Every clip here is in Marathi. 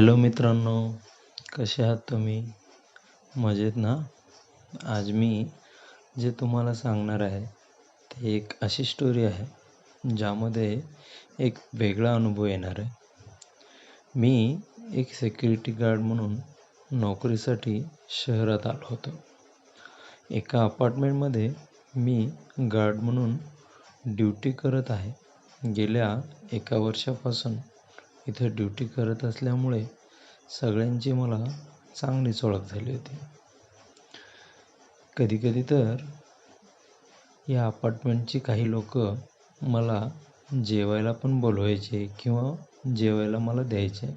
हॅलो मित्रांनो कसे आहात तुम्ही? मजेत ना? आज मी जे तुम्हाला सांगणार आहे ते एक अशी स्टोरी आहे ज्यामध्ये एक वेगळा अनुभव येणार आहे. मी एक सिक्युरिटी गार्ड म्हणून नोकरीसाठी शहरात आलो होतो. एका अपार्टमेंटमध्ये मी गार्ड म्हणून ड्युटी करत आहे. गेल्या एका वर्षापासून इथे ड्युटी करत असल्यामुळे सगळ्यांची मला चांगलीच ओळख झाली होती. कधीकधी तर या अपार्टमेंटची काही लोक मला जेवायला पण बोलवायचे किंवा जेवायला मला द्यायचे.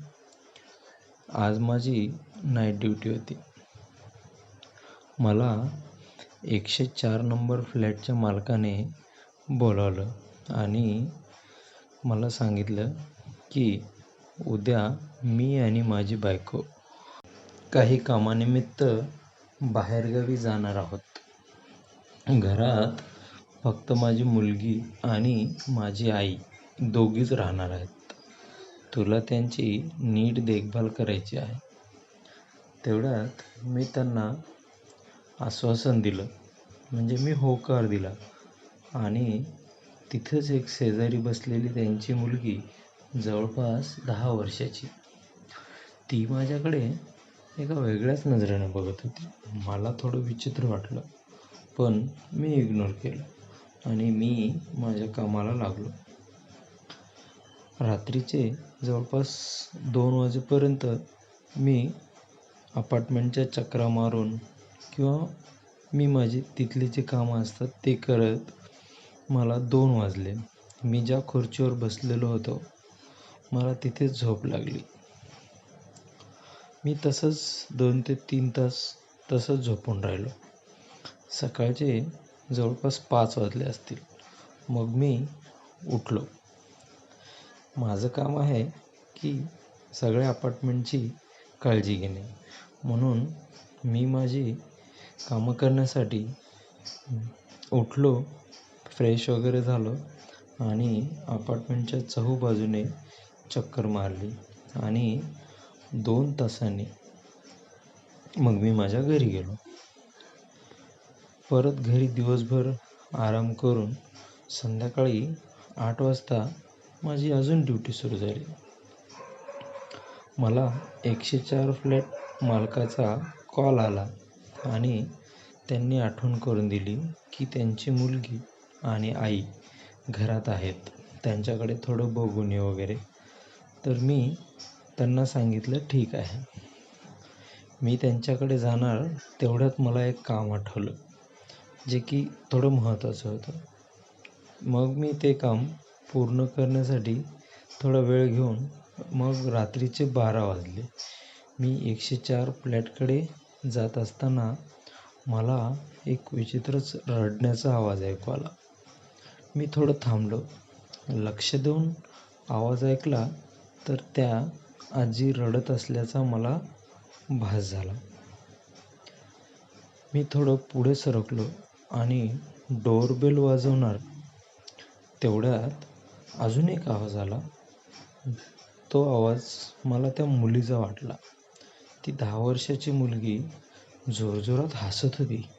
आज माझी नाईट ड्युटी होती. मला एकशे चार नंबर फ्लॅटच्या मालकाने बोलावलं आणि मला सांगितलं की उद्या मी आणि माझी बायको काही कामानिमित्त बाहेरगावी जाणार आहोत. घरात फक्त माझी मुलगी आणि माझी आई दोघीच राहणार आहेत. तुला त्यांची नीट देखभाल करायची आहे. तेवढ्यात मी त्यांना आश्वासन दिलं. म्हणजे मी होकार दिला. आणि तिथंच एक शेजारी बसलेली त्यांची मुलगी जवळपास दहा वर्षाची. ती माझ्याकडे एका वेगळ्याच नजरेनं बघत होती. मला थोडं विचित्र वाटलं पण मी इग्नोर केलं आणि मी माझ्या कामाला लागलो. रात्रीचे जवळपास दोन वाजेपर्यंत मी अपार्टमेंटच्या चक्रा मारून किंवा मी माझी तिथली जे कामं असतात ते करत मला दोन वाजले. मी ज्या खुर्चीवर बसलेलो होतो मला तिथेच झोप लागली. मी तसंच दोन ते तीन तास तसंच झोपून राहिलो. सकाळचे जवळपास पाच वाजले असतील. मग मी उठलो. माझं काम आहे की सगळ्या अपार्टमेंटची काळजी घेणे. म्हणून मी माझी कामं करण्यासाठी उठलो फ्रेश वगैरे झालो आणि अपार्टमेंटच्या चहूबाजूने चक्कर मारली आणि दोन तासांनी मग मी माझ्या घरी गेलो. परत घरी दिवसभर आराम करून संध्याकाळी आठ वाजता माझी अजून ड्युटी सुरू झाली. मला एकशे चार फ्लॅट मालकाचा कॉल आला आणि त्यांनी आठवण करून दिली की त्यांची मुलगी आणि आई घरात आहेत. त्यांच्याकडे थोडं बघून ये वगैरे. तर मी त्यांना सांगितलं ठीक आहे. मी त्यांच्याकडे जाणार. तेवढ्यात मला एक काम आठवलं जे की थोडं महत्त्वाचं होतं. मग मी ते काम पूर्ण करण्यासाठी थोडा वेळ घेऊन मग रात्रीचे बारा वाजले. मी एकशे चार फ्लॅटकडे जात असताना मला एक विचित्रच रडण्याचा आवाज ऐकू आला. मी थोडं थांबलो. लक्ष देऊन आवाज ऐकला तर त्या आजी रडत असल्याचा मला भास झाला. मी थोडं पुढे सरकलो आणि डोरबेल वाजवणार तेवढ्यात अजून एक आवाज आला. तो आवाज मला त्या मुलीचा वाटला. ती दहा वर्षाची मुलगी जोरजोरात हसत होती.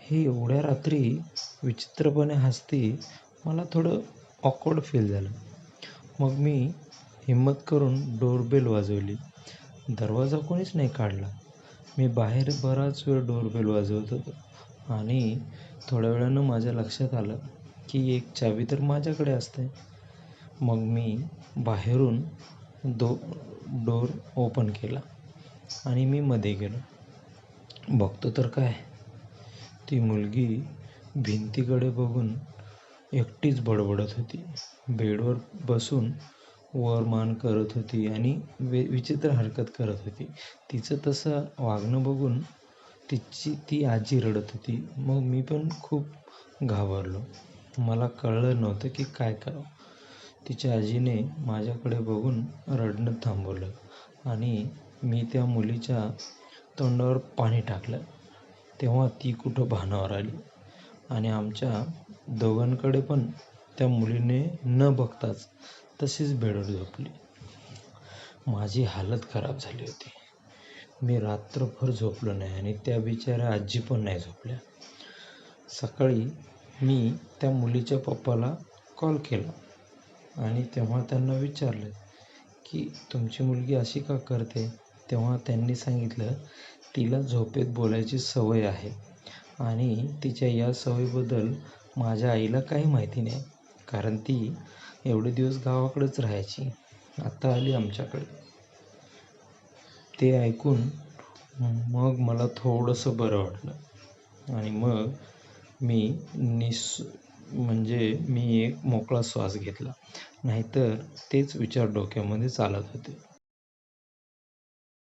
हे एवढ्या रात्री विचित्रपणे हसती मला थोडं ऑकवर्ड फील झालं. मग मी हिम्मत करून डोरबेल वाजवली. दरवाजा कोणीच नाही काढला. मी बाहेर बराच वेळ डोरबेल वाजवत होतो आणि थोड्या वेळानं माझ्या लक्षात आलं की एक चावी तर माझ्याकडे असते. मग मी बाहेरून दो डोर ओपन केला आणि मी मध्ये गेलो. बघतो तर काय? ती मुलगी भिंतीकडे बघून एकटीच बडबडत होती. बेडवर बसून वर मान करत होती आणि वे विचित्र हरकत करत होती. तिचं तसं वागणं बघून तिची ती आजी रडत होती. मग मी पण खूप घाबरलो. मला कळलं नव्हतं की काय करावं तिच्या आजीने माझ्याकडे बघून रडणं थांबवलं आणि मी त्या मुलीच्या तोंडावर पाणी टाकलं. तेव्हा ती कुठं भानावर आली? आणि आमच्या दोघांकडे पण त्या मुलीने न बघताच तशीच बेडवर झोपली. माझी हालत खराब झाली होती. मी रात्रभर झोपलो नाही आणि त्या बिचाऱ्या आजी पण नाही झोपल्या. सकाळी मी त्या मुलीच्या पप्पाला कॉल केला आणि तेव्हा त्यांना विचारलं की तुमची मुलगी अशी का करते? तेव्हा त्यांनी सांगितलं तिला झोपेत बोलायची सवय आहे आणि तिच्या या सवयीबद्दल माझ्या आईला काही माहिती नाही. कारण ती एवढे दिवस गावाकडेच राहायची. आता आली आमच्याकडे. ते ऐकून मग मला थोडंसं बरं वाटलं. आणि मग मी निस म्हणजे मी एक मोकळा श्वास घेतला. नाहीतर तेच विचार डोक्यामध्ये चालत होते.